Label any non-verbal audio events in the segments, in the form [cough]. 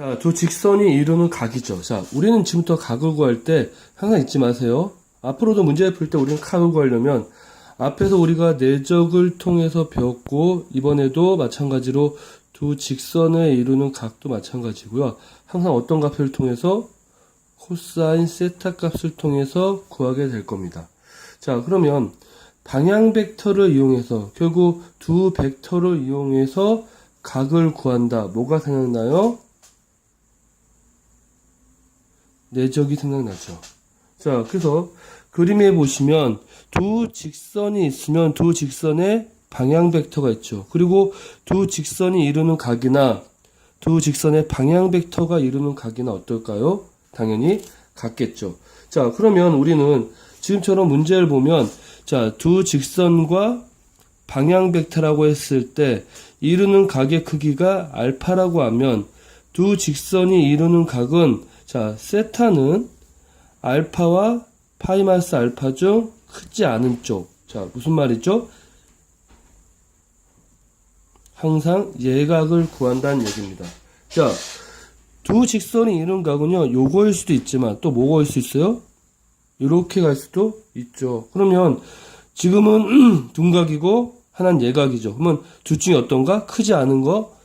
자, 두 직선이 이루는 각이죠. 자, 우리는 지금부터 각을 구할 때 항상 잊지 마세요. 앞으로도 문제를 풀때 우리는 각을 구하려면 앞에서 우리가 내적을 통해서 배웠고 이번에도 마찬가지로 두 직선을 이루는 각도 마찬가지고요. 항상 어떤 값을 통해서 코사인 세타 값을 통해서 구하게 될 겁니다. 자, 그러면 방향 벡터를 이용해서 결국 두 벡터를 이용해서 각을 구한다. 뭐가 생각나요? 내적이 생각나죠. 자, 그래서 그림에 보시면 두 직선이 있으면 두 직선에 방향 벡터가 있죠. 그리고 두 직선이 이루는 각이나 두 직선의 방향 벡터가 이루는 각이나 어떨까요? 당연히 같겠죠. 자, 그러면 우리는 지금처럼 문제를 보면 자, 두 직선과 방향 벡터라고 했을 때 이루는 각의 크기가 알파라고 하면 두 직선이 이루는 각은 자, 세타는 알파와 파이 마이너스 알파 중 크지 않은 쪽. 자, 무슨 말이죠? 항상 예각을 구한다는 얘기입니다. 자, 두 직선이 각은요, 요거일 수도 있지만 또 뭐가 일수 있어요? 이렇게 갈 수도 있죠. 그러면 지금은 [clears throat] 둔각이고 하나는 예각이죠. 그러면 둘 중에 어떤가? 크지 않은 거.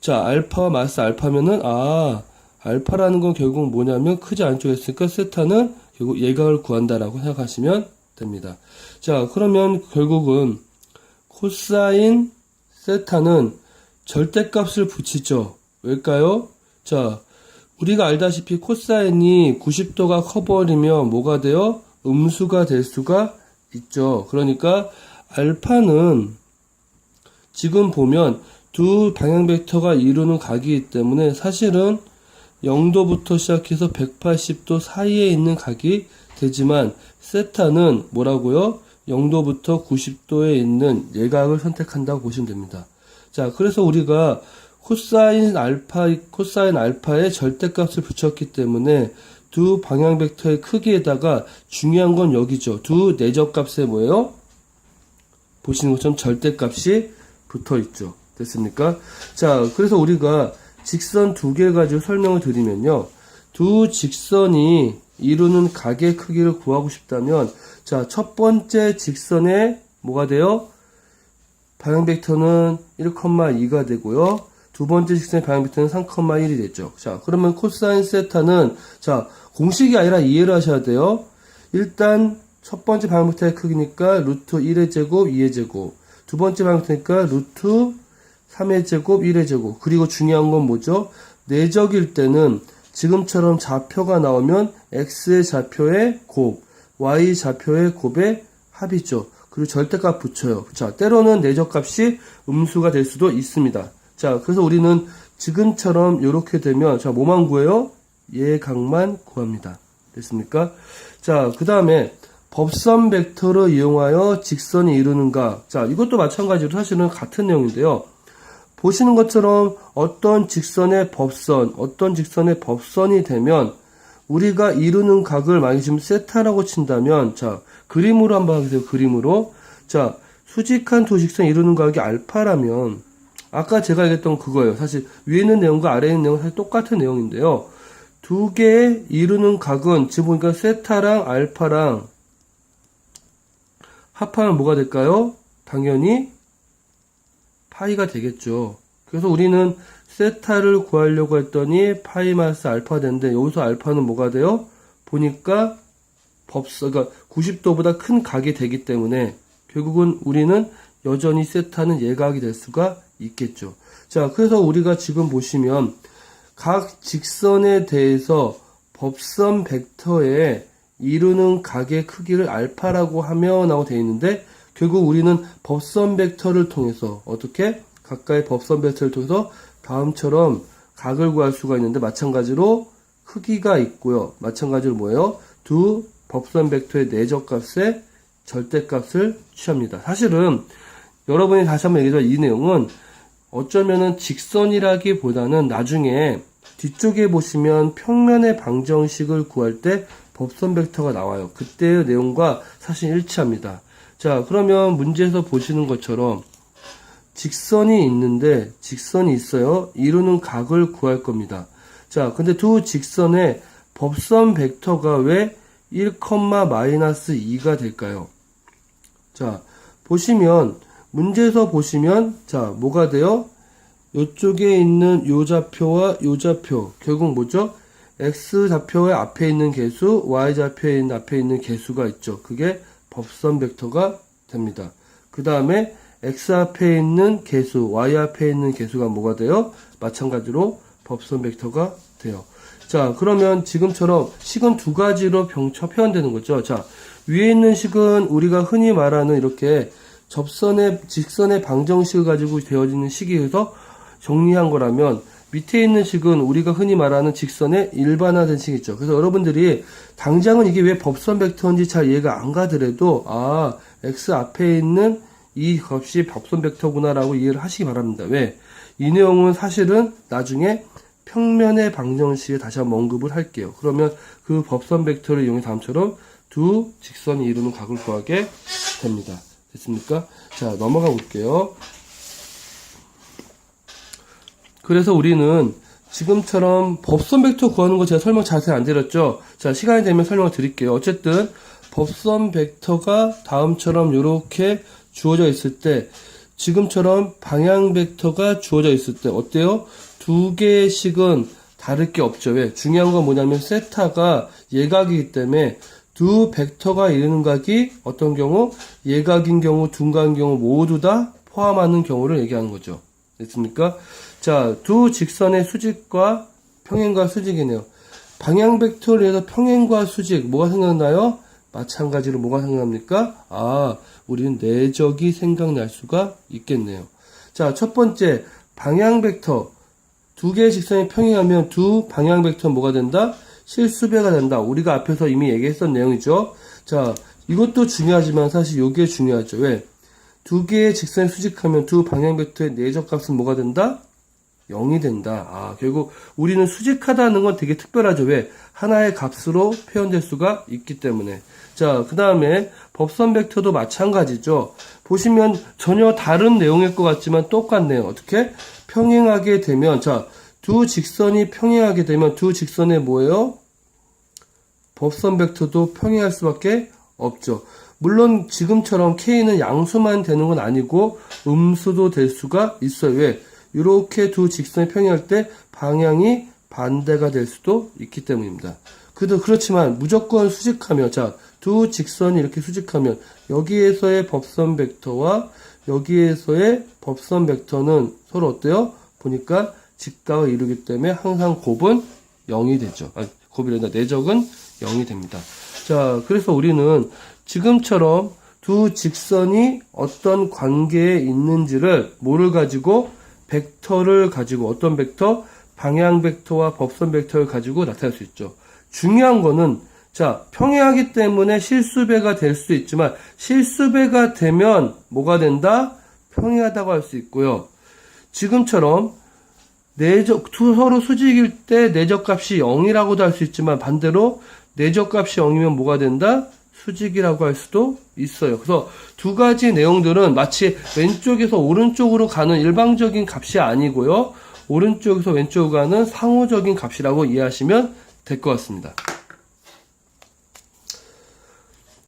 자, 알파와 마이너스 알파면은 아, 알파라는 건 결국 뭐냐면 크지 않은 쪽에 있으니까 세타는 결국 예각을 구한다라고 생각하시면 됩니다. 자, 그러면 결국은 코사인 세타는 절대값을 붙이죠. 왜일까요? 자, 우리가 알다시피 코사인이 90도가 커버리면 뭐가 돼요? 음수가 될 수가 있죠. 그러니까 알파는 지금 보면 두 방향 벡터가 이루는 각이기 때문에 사실은 0도부터 시작해서 180도 사이에 있는 각이 되지만 세타는 뭐라고요? 0도부터 90도에 있는 예각을 선택한다고 보시면 됩니다. 자, 그래서 우리가 코사인 알파, 코사인 알파의 절대값을 붙였기 때문에 두 방향 벡터의 크기에다가 중요한 건 여기죠. 두 내적 값에 뭐예요? 보시는 것처럼 절대값이 붙어 있죠. 됐습니까? 자, 그래서 우리가 직선 두 개 가지고 설명을 드리면요. 두 직선이 이루는 각의 크기를 구하고 싶다면, 자, 첫 번째 직선에 뭐가 돼요? 방향 벡터는 1,2가 되고요. 두 번째 직선의 방향 벡터는 3,1이 되죠. 자, 그러면 코사인 세타는, 자, 공식이 아니라 이해를 하셔야 돼요. 일단, 첫 번째 방향 벡터의 크기니까 루트 1의 제곱, 2의 제곱. 두 번째 방향 벡터니까 루트 3의 제곱, 1의 제곱. 그리고 중요한 건 뭐죠? 내적일 때는 지금처럼 좌표가 나오면 x의 좌표의 곱, y 좌표의 곱의 합이죠. 그리고 절대값 붙여요. 자, 때로는 내적값이 음수가 될 수도 있습니다. 자, 그래서 우리는 지금처럼 이렇게 되면 자, 뭐만 구해요? 예각만 구합니다. 됐습니까? 자, 그 다음에 법선 벡터를 이용하여 직선이 이루는가? 자, 이것도 마찬가지로 사실은 같은 내용인데요. 보시는 것처럼 어떤 직선의 법선, 어떤 직선의 법선이 되면 우리가 이루는 각을 만약에 지금 세타라고 친다면 자, 그림으로 한번 하세요. 그림으로. 자, 수직한 두 직선 이루는 각이 알파라면 아까 제가 얘기했던 그거예요. 사실 위에 있는 내용과 아래에 있는 내용은 사실 똑같은 내용인데요. 두 개의 이루는 각은 지금 보니까 세타랑 알파랑 합하면 뭐가 될까요? 당연히 파이가 되겠죠. 그래서 우리는 세타를 구하려고 했더니 파이 마이너스 알파 되는데 여기서 알파는 뭐가 돼요? 보니까 법서, 그러니까 90도보다 큰 각이 되기 때문에 결국은 우리는 여전히 세타는 예각이 될 수가 있겠죠. 자, 그래서 우리가 지금 보시면 각 직선에 대해서 법선 벡터에 이루는 각의 크기를 알파라고 하면 하고 되어 있는데 결국 우리는 법선 벡터를 통해서 어떻게 각각의 법선 벡터를 통해서 다음처럼 각을 구할 수가 있는데 마찬가지로 크기가 있고요. 마찬가지로 뭐예요? 두 법선 벡터의 내적값의 절대값을 취합니다. 사실은 여러분이 다시 한번 얘기하지만 이 내용은 어쩌면은 직선이라기보다는 나중에 뒤쪽에 보시면 평면의 방정식을 구할 때 법선 벡터가 나와요. 그때의 내용과 사실 일치합니다. 자, 그러면 문제에서 보시는 것처럼 직선이 있는데 직선이 있어요. 이루는 각을 구할 겁니다. 자, 근데 두 직선의 법선 벡터가 왜 1, 마이너스 2가 될까요? 자, 보시면, 문제에서 보시면, 자, 뭐가 돼요? 요쪽에 있는 요 좌표와 요 좌표, 결국 뭐죠? x 좌표의 앞에 있는 개수, y 있는 앞에 있는 개수가 있죠. 그게 법선 벡터가 됩니다. 그 다음에 x 앞에 있는 개수, y 앞에 있는 개수가 뭐가 돼요? 마찬가지로 법선 벡터가 돼요. 자, 그러면 지금처럼 식은 두 가지로 병처 표현되는 거죠. 자, 위에 있는 식은 우리가 흔히 말하는 이렇게 접선의, 직선의 방정식을 가지고 되어지는 식이어서 정리한 거라면 밑에 있는 식은 우리가 흔히 말하는 직선의 일반화된 식이죠. 그래서 여러분들이 당장은 이게 왜 법선 벡터인지 잘 이해가 안 가더라도 아, x 앞에 있는 이 값이 법선 벡터구나라고 이해를 하시기 바랍니다. 왜? 이 내용은 사실은 나중에 평면의 방정식에 다시 한번 언급을 할게요. 그러면 그 법선 벡터를 이용해 다음처럼 두 직선이 이루는 각을 구하게 됩니다. 됐습니까? 자, 넘어가 볼게요. 그래서 우리는 지금처럼 법선 벡터 구하는 거 제가 설명 자세히 안 드렸죠? 자, 시간이 되면 설명을 드릴게요. 어쨌든 법선 벡터가 다음처럼 이렇게 주어져 있을 때 지금처럼 방향 벡터가 주어져 있을 때 어때요? 두 개의 식은 다를 게 없죠. 왜? 중요한 건 뭐냐면 세타가 예각이기 때문에 두 벡터가 이루는 각이 어떤 경우 예각인 경우 둔각인 경우 모두 다 포함하는 경우를 얘기하는 거죠. 됐습니까? 자, 두 직선의 수직과 평행과 수직이네요. 방향 벡터를 위해서 평행과 수직 뭐가 생각나요? 마찬가지로 뭐가 생각납니까? 아, 우리는 내적이 생각날 수가 있겠네요. 자, 첫 번째 방향 벡터 두 개의 직선이 평행하면 두 방향 벡터는 뭐가 된다? 실수배가 된다. 우리가 앞에서 이미 얘기했던 내용이죠. 자, 이것도 중요하지만 사실 이게 중요하죠. 왜? 두 개의 직선이 수직하면 두 방향 벡터의 내적 값은 뭐가 된다? 0이 된다. 아, 결국 우리는 수직하다는 건 되게 특별하죠. 왜? 하나의 값으로 표현될 수가 있기 때문에. 자, 그 다음에 법선 벡터도 마찬가지죠. 보시면 전혀 다른 내용일 것 같지만 똑같네요. 어떻게? 평행하게 되면, 자, 두 직선이 평행하게 되면 두 직선에 뭐예요? 법선 벡터도 평행할 수밖에 없죠. 물론 지금처럼 K는 양수만 되는 건 아니고 음수도 될 수가 있어요. 왜? 이렇게 두 직선이 평행할 때 방향이 반대가 될 수도 있기 때문입니다. 그도 그렇지만 무조건 수직하면 자, 두 직선이 이렇게 수직하면 여기에서의 법선 벡터와 여기에서의 법선 벡터는 서로 어때요? 보니까 직각을 이루기 때문에 항상 곱은 0이 되죠. 아, 곱이 아니라 내적은 0이 됩니다. 자, 그래서 우리는 지금처럼 두 직선이 어떤 관계에 있는지를 뭐를 가지고 벡터를 가지고 어떤 벡터? 방향 벡터와 법선 벡터를 가지고 나타낼 수 있죠. 중요한 거는 자, 평행하기 때문에 실수배가 될 수도 있지만 실수배가 되면 뭐가 된다? 평행하다고 할 수 있고요. 지금처럼 내적 두 서로 수직일 때 내적 값이 0이라고도 할 수 있지만 반대로 내적 값이 0이면 뭐가 된다? 수직이라고 할 수도 있어요. 그래서 두 가지 내용들은 마치 왼쪽에서 오른쪽으로 가는 일방적인 값이 아니고요. 오른쪽에서 왼쪽으로 가는 상호적인 값이라고 이해하시면 될 것 같습니다.